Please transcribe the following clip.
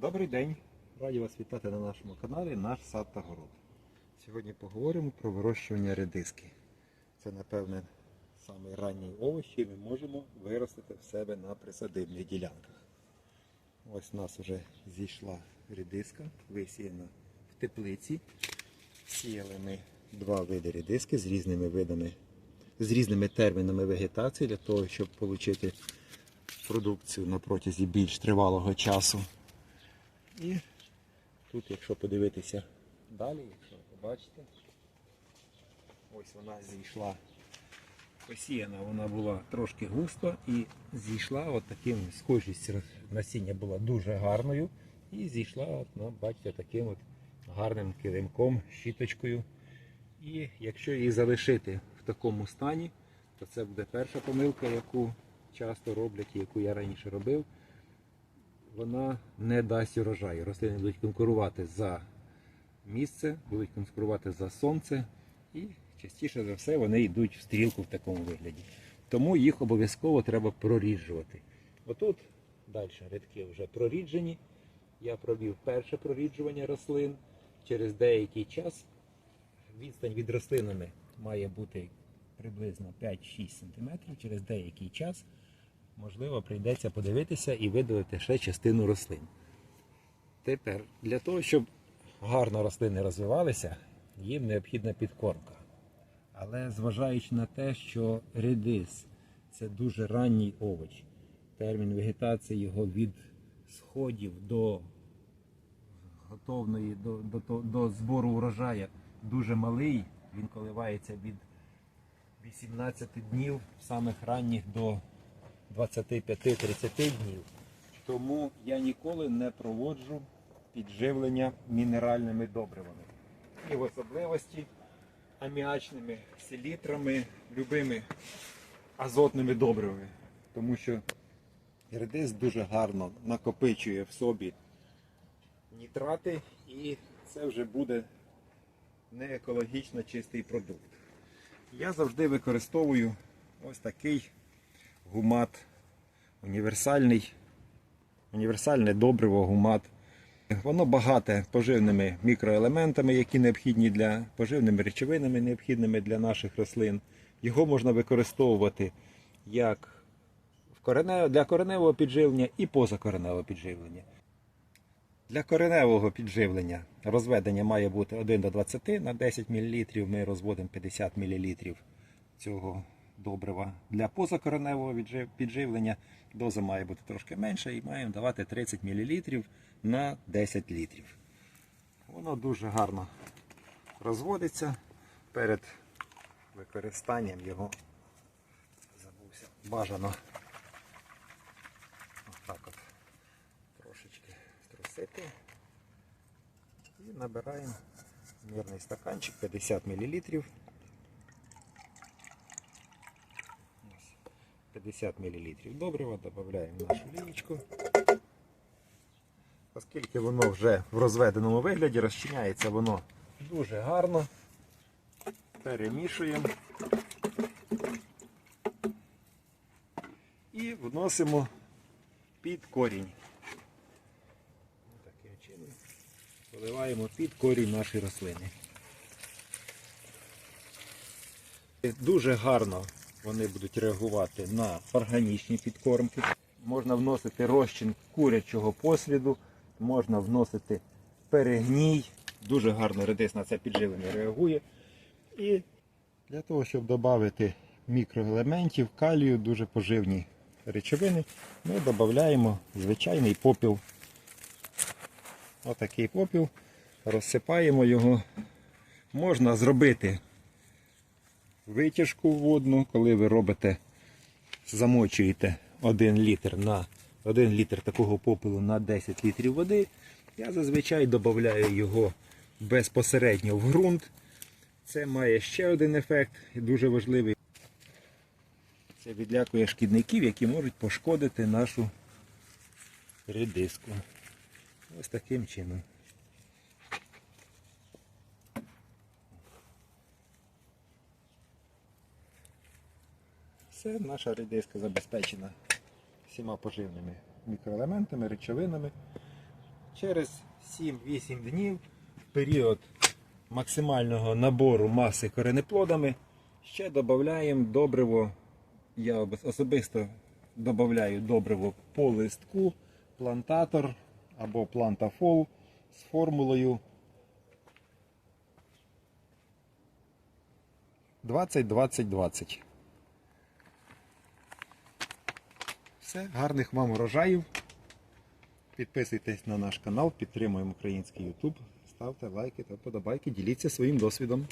Добрий день! Раді вас вітати на нашому каналі Наш сад та город. Сьогодні поговоримо про вирощування редиски. Це, напевне, самий ранній овоч, який ми можемо виростити в себе на присадибних ділянках. Ось у нас вже зійшла редиска, висіяна в теплиці. Сіяли ми два види редиски з різними видами, з різними термінами вегетації для того, щоб отримати продукцію на протязі більш тривалого часу. І тут, якщо подивитися далі, якщо побачите, ось вона зійшла. Посіяна вона була трошки густо і зійшла от таким, схожість насіння була дуже гарною. І зійшла, от, ну, бачите, таким от гарним килимком, щіточкою. І якщо її залишити в такому стані, то це буде перша помилка, яку часто роблять і яку я раніше робив вона не дасть урожаю. Рослини будуть конкурувати за місце, будуть конкурувати за сонце і частіше за все вони йдуть в стрілку в такому вигляді. Тому їх обов'язково треба проріджувати. Отут далі рядки вже проріджені. Я провів перше проріджування рослин. Через деякий час відстань від рослинами має бути приблизно 5-6 см. Через деякий час можливо, прийдеться подивитися і видалити ще частину рослин. Тепер, для того, щоб гарно рослини розвивалися, їм необхідна підкормка. Але зважаючи на те, що редис це дуже ранній овоч, термін вегетації його від сходів до готовної до, до, до, збору урожаю дуже малий. Він коливається від 18 днів самих ранніх до 25-30 днів. Тому я ніколи не проводжу підживлення мінеральними добривами. І в особливості аміачними селітрами, любими азотними добривами. Тому що редис дуже гарно накопичує в собі нітрати і це вже буде не екологічно чистий продукт. Я завжди використовую ось такий гумат, універсальний, універсальне добриво гумат. Воно багате поживними мікроелементами, які необхідні для поживними речовинами, необхідними для наших рослин. Його можна використовувати як для кореневого підживлення і позакореневого підживлення. Для кореневого підживлення розведення має бути 1 до 20 на 10 мл. Ми розводимо 50 мл цього добрива. Для позакореневого підживлення доза має бути трошки менша і маємо давати 30 мл на 10 літрів. Воно дуже гарно розводиться перед використанням його. Забувся. Бажано отак от трошечки струсити. І набираємо мірний стаканчик 50 мл. 50 мл добрива додаємо нашу лінічку. Оскільки воно вже в розведеному вигляді розчиняється воно дуже гарно. Перемішуємо і вносимо під корінь. Таким чином поливаємо під корінь нашої рослини. Дуже гарно вони будуть реагувати на органічні підкормки. Можна вносити розчин курячого посліду, можна вносити перегній. Дуже гарно редис на це підживлення реагує. І для того, щоб додати мікроелементів, калію, дуже поживні речовини, ми додаємо звичайний попіл. Отакий попіл. Розсипаємо його. Можна зробити витяжку водну, коли ви робите, замочуєте 1 літр на 1 літр такого попелу на 10 літрів води. Я зазвичай додаю його безпосередньо в ґрунт. Це має ще один ефект, дуже важливий. Це відлякує шкідників, які можуть пошкодити нашу редиску. Ось таким чином. Все, наша редиска забезпечена всіма поживними мікроелементами, речовинами. Через 7-8 днів в період максимального набору маси коренеплодами ще додаємо добриво. Я особисто додаю добриво по листку, плантатор або плантафол з формулою 20-20-20. Все, гарних вам урожаїв. Підписуйтесь на наш канал, підтримуємо український YouTube, ставте лайки та вподобайки, діліться своїм досвідом.